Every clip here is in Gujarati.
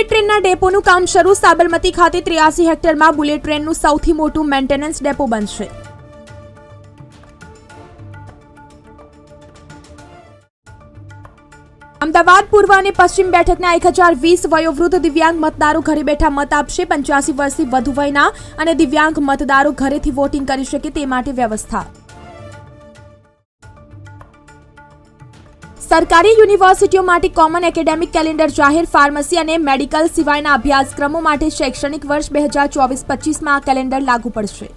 બુલેટ ટ્રેનના ડેપોનું કામ શરૂ સાબરમતી ખાતે ત્રિયાસી હેક્ટરમાં બુલેટ ટ્રેનનું સૌથી મોટું મેન્ટેનન્સ ડેપો બનશે. અમદાવાદ, પૂર્વ અને પશ્ચિમ બેઠકના એક હજાર વીસ વયોવૃદ્ધ દિવ્યાંગ મતદારો ઘરે બેઠા મત આપશે. પંચ્યાસી વર્ષથી વધુ વયના અને દિવ્યાંગ મતદારો ઘરેથી વોટિંગ કરી શકે તે માટે વ્યવસ્થા. સરકારી યુનિવર્સિટીઓ માટે કોમન એકેડેમિક કેલેન્ડર જાહેર ફાર્મસી અને મેડિકલ સિવાયના અભ્યાસક્રમો માટે શૈક્ષણિક વર્ષ બે હજાર ચોવીસ પચીસમાં આ કેલેન્ડર લાગુ પડશે.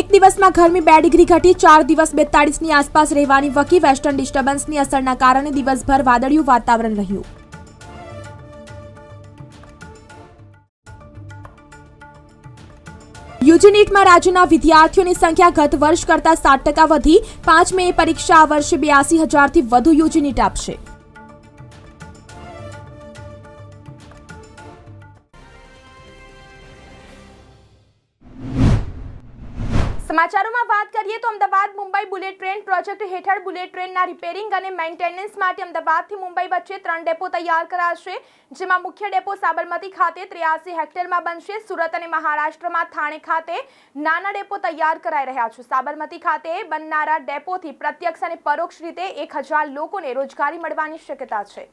એક દિવસમાં ગરમી બે ડિગ્રી ઘટી ચાર દિવસ બેતાળીસની આસપાસ રહેવાની વકી વેસ્ટર્ન ડિસ્ટર્બન્સની અસરના કારણે દિવસભર વાદળિયું વાતાવરણ રહ્યું. યુજી નીટમાં રાજ્યના વિદ્યાર્થીઓની સંખ્યા ગત વર્ષ કરતાં સાત ટકા વધી. પાંચ મે પરીક્ષા આ વર્ષે બ્યાસી હજારથી વધુ યુજી નીટ આપશે. સમાચારોમાં વાત કરીએ તો Ahmedabad Mumbai bullet train project હેઠળ બુલેટ ટ્રેનના રિપેરિંગ અને મેન્ટેનન્સ માટે અમદાવાદથી મુંબઈ વચ્ચે ત્રણ ડેપો તૈયાર કરાશે, જેમાં મુખ્ય ડેપો સાબરમતી ખાતે ત્રિયાસી હેક્ટરમાં બનશે, સુરત અને મહારાષ્ટ્રમાં થાણે ખાતે નાના ડેપો તૈયાર કરાઈ રહ્યા છે. સાબરમતી ખાતે બનનારા ડેપોથી પ્રત્યક્ષ અને પરોક્ષ રીતે એક હજાર લોકોને રોજગારી મળવાની શક્યતા છે.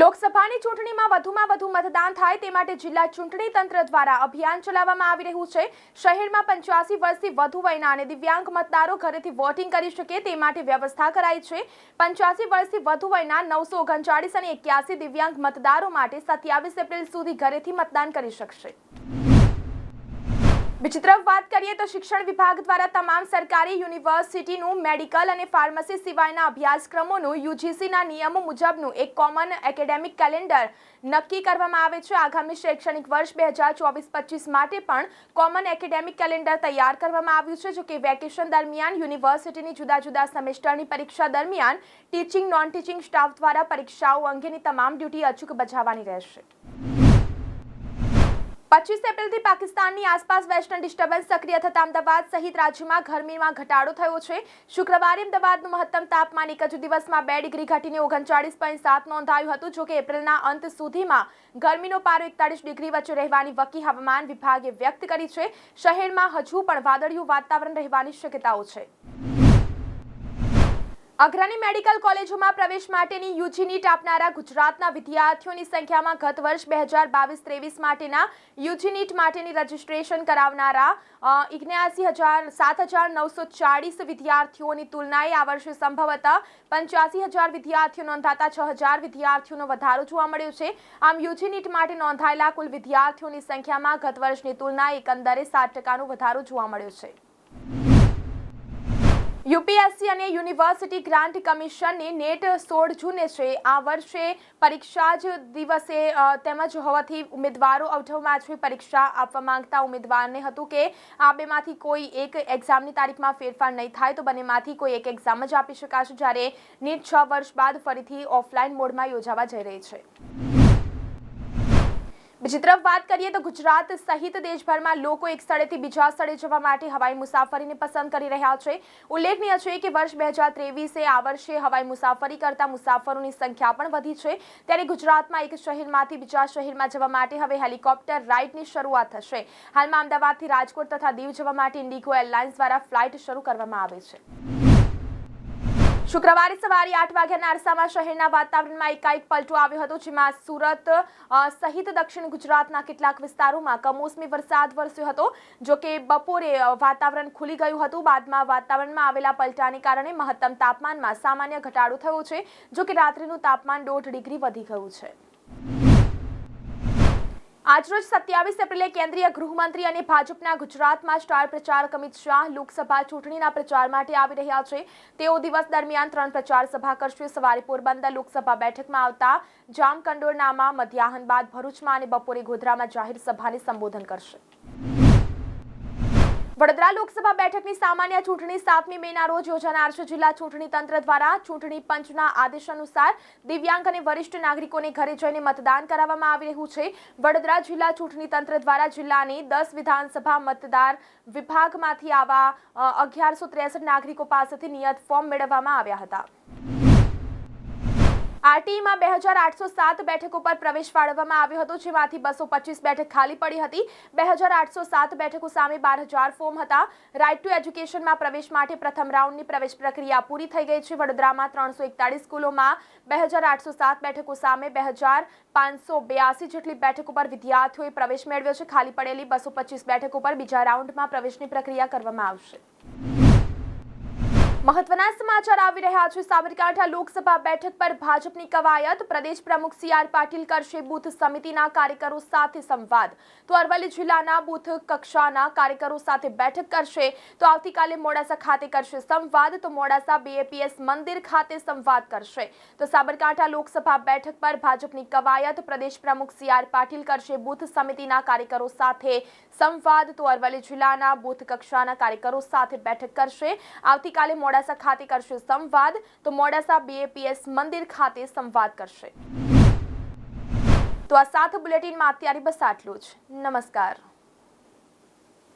લોકસભાની ચૂંટણીમાં વધુમાં વધુ મતદાન થાય તે માટે જિલ્લા ચૂંટણી તંત્ર દ્વારા અભિયાન ચલાવવામાં આવી રહ્યું છે. શહેરમાં પંચ્યાસી વર્ષથી વધુ વયના અને દિવ્યાંગ મતદારો ઘરેથી વોટિંગ કરી શકે તે માટે વ્યવસ્થા કરાઈ છે. પંચ્યાસી વર્ષથી વધુ વયના નવસો ઓગણચાળીસ અને એક્યાસી દિવ્યાંગ મતદારો માટે સત્યાવીસ એપ્રિલ સુધી ઘરેથી મતદાન કરી શકશે. બીજી તરફ વાત કરીએ તો શિક્ષણ વિભાગ દ્વારા તમામ સરકારી યુનિવર્સિટીનું મેડિકલ અને ફાર્મસી સિવાયના અભ્યાસક્રમોનું યુજીસીના નિયમો મુજબનું એક કોમન એકેડેમિક કેલેન્ડર નક્કી કરવામાં આવે છે. આગામી શૈક્ષણિક વર્ષ બે હજાર ચોવીસ પચીસ માટે પણ કોમન એકેડેમિક કેલેન્ડર તૈયાર કરવામાં આવ્યું છે જો કે વેકેશન દરમિયાન યુનિવર્સિટીની જુદા જુદા સેમેસ્ટરની પરીક્ષા દરમિયાન ટીચિંગ નોન ટીચિંગ સ્ટાફ દ્વારા પરીક્ષાઓ અંગેની તમામ ડ્યુટી અચૂક બજાવવાની રહેશે. પચીસ એપ્રિલથી પાકિસ્તાનની આસપાસ વેસ્ટર્ન ડિસ્ટર્બન્સ સક્રિય થતા અમદાવાદ સહિત રાજ્યમાં ગરમીમાં ઘટાડો થયો છે. શુક્રવારે અમદાવાદનું મહત્તમ તાપમાન એક જ દિવસમાં બે ડિગ્રી ઘટીને ઓગણચાળીસ પોઈન્ટ સાત નોંધાયું હતું જોકે એપ્રિલના અંત સુધીમાં ગરમીનો પારો એકતાળીસ ડિગ્રી વચ્ચે રહેવાની વકી હવામાન વિભાગે વ્યક્ત કરી છે. શહેરમાં હજુ પણ વાદળિયું વાતાવરણ રહેવાની શક્યતાઓ છે. અગ્રણી મેડિકલ કોલેજોમાં પ્રવેશ માટેની યુજી નીટ આપનારા ગુજરાતના વિદ્યાર્થીઓની સંખ્યામાં ગત વર્ષ બે હજાર બાવીસ ત્રેવીસ માટેના યુજી નીટ માટેની રજીસ્ટ્રેશન કરાવનારા ઇગ્યાસી હજાર, સાત હજાર નવસો ચાળીસ વિદ્યાર્થીઓની તુલનાએ આ વર્ષે સંભવતઃ પંચ્યાસી હજાર વિદ્યાર્થીઓ નોંધાતા છ હજાર વિદ્યાર્થીઓનો વધારો જોવા મળ્યો છે. આમ યુજી નીટ માટે નોંધાયેલા કુલ વિદ્યાર્થીઓની સંખ્યામાં ગત વર્ષની તુલનાએ એકંદરે સાત ટકાનો વધારો જોવા મળ્યો છે. યુપીએસસી અને યુનિવર્સિટી ગ્રાન્ટ કમિશનની નેટ સોળ જૂને છે. આ વર્ષે પરીક્ષા જ દિવસે તેમજ હોવાથી ઉમેદવારો અવઢવમાં છે. પરીક્ષા આપવા માંગતા ઉમેદવારને હતું કે આ બેમાંથી કોઈ એક એક્ઝામની તારીખમાં ફેરફાર નહીં થાય, તો બંનેમાંથી કોઈ એક એક્ઝામ જ આપી શકાશે, જ્યારે નીટ છ વર્ષ બાદ ફરીથી ઓફલાઈન મોડમાં યોજાવા જઈ રહી છે. બીજી તરફ વાત કરીએ તો ગુજરાત સહિત દેશભરમાં લોકો એક સ્થળેથી બીજા સ્થળે જવા માટે હવાઈ મુસાફરીને પસંદ કરી રહ્યા છે. ઉલ્લેખનીય છે કે વર્ષ બે હજાર ત્રેવીસે આ વર્ષે હવાઈ મુસાફરી કરતા મુસાફરોની સંખ્યા પણ વધી છે. ત્યારે ગુજરાતમાં એક શહેરમાંથી બીજા શહેરમાં જવા માટે હવે હેલિકોપ્ટર રાઇડની શરૂઆત થશે. હાલમાં અમદાવાદથી રાજકોટ તથા દીવ જવા માટે ઇન્ડિગો એરલાઇન્સ દ્વારા ફ્લાઇટ શરૂ કરવામાં આવે છે. શુક્રવારે સવારે આઠ વાગ્યાના અરસામાં શહેરના વાતાવરણમાં એકાએક પલટો આવ્યો હતો, જેમાં સુરત સહિત દક્ષિણ ગુજરાતના કેટલાક વિસ્તારોમાં કમોસમી વરસાદ વરસ્યો હતો, જો કે બપોરે વાતાવરણ ખુલી ગયું હતું. બાદમાં વાતાવરણમાં આવેલા પલટાને કારણે મહત્તમ તાપમાનમાં સામાન્ય ઘટાડો થયો છે, જો કે રાત્રિનું તાપમાન દોઢ ડિગ્રી વધી ગયું છે. આજરોજ સત્યાવીસ એપ્રિલે કેન્દ્રીય ગૃહમંત્રી અને ભાજપના ગુજરાતમાં સ્ટાર પ્રચારક અમિત શાહ લોકસભા ચૂંટણીના પ્રચાર માટે આવી રહ્યા છે. તેઓ દિવસ દરમિયાન ત્રણ પ્રચાર સભા કરશે. સવારે પોરબંદર લોકસભા બેઠકમાં આવતા જામકંડોરનામાં મધ્યાહન બાદ ભરૂચમાં અને બપોરે ગોધરામાં જાહેર સભાને સંબોધન કરશે. વડોદરા લોકસભા બેઠકની સામાન્ય ચૂંટણી સાતમી મેના રોજ યોજાનાર છે. જિલ્લા ચૂંટણી તંત્ર દ્વારા ચૂંટણી પંચના આદેશ અનુસાર દિવ્યાંગ અને વરિષ્ઠ નાગરિકોને ઘરે જઈને મતદાન કરાવવામાં આવી રહ્યું છે. વડોદરા જિલ્લા ચૂંટણી તંત્ર દ્વારા જિલ્લાની દસ વિધાનસભા મતદાર વિભાગમાંથી આવા અગિયારસો ત્રેસઠ નાગરિકો પાસેથી નિયત ફોર્મ મેળવવામાં આવ્યા હતા. આરટીઈમાં બે હજાર આઠસો સાત બેઠક ઉપર પ્રવેશ ફાળવવામાં આવ્યો હતો, જેમાંથી બસો પચીસ બેઠક ખાલી પડી હતી. બે હજાર આઠસો સાત બેઠકો સામે બાર હજાર ફોર્મ હતા. રાઇટ ટુ એજ્યુકેશનમાં પ્રવેશ માટે પ્રથમ રાઉન્ડની પ્રવેશ પ્રક્રિયા પૂરી થઈ ગઈ છે. વડોદરામાં ત્રણસો એકતાળીસ સ્કૂલોમાં બે હજાર આઠસો સાત બેઠકો સામે બે હજાર પાંચસો બ્યાસી જેટલી બેઠક ઉપર વિદ્યાર્થીઓએ પ્રવેશ મેળવ્યો છે. ખાલી પડેલી બસો પચીસ બેઠક ઉપર બીજા રાઉન્ડમાં પ્રવેશની પ્રક્રિયા કરવામાં આવશે. મહત્વના સમાચાર આવી રહ્યા છે. સાબરકાંઠા લોકસભા બેઠક પર ભાજપની કવાયત. પ્રદેશ પ્રમુખ સી આર પાટીલ કરશે બૂથ સમિતિના કાર્યકરો સાથે સંવાદ. તો અરવલ્લી જિલ્લાના બૂથ કક્ષાના કાર્યકરો સાથે બેઠક કરશે. તો આવતીકાલે મોડાસા ખાતે કરશે સંવાદ. તો મોડાસા બીએપીએસ મંદિર ખાતે સંવાદ કરશે. તો સાબરકાંઠા લોકસભા બેઠક પર ભાજપની કવાયત. પ્રદેશ પ્રમુખ સી આર પાટીલ કરશે બૂથ સમિતિના કાર્યકરો સાથે સંવાદ તો અરવલ્લી જિલ્લાના બૂથ કક્ષાના કાર્યકરો સાથે બેઠક કરશે. આવતીકાલે મોડાસા ખાતે કરશે સંવાદ. તો મોડાસા બીએપીએસ મંદિર ખાતે સંવાદ કરશે. તો આ સાત બુલેટિનમાં અત્યારે બસ આટલું જ. નમસ્કાર.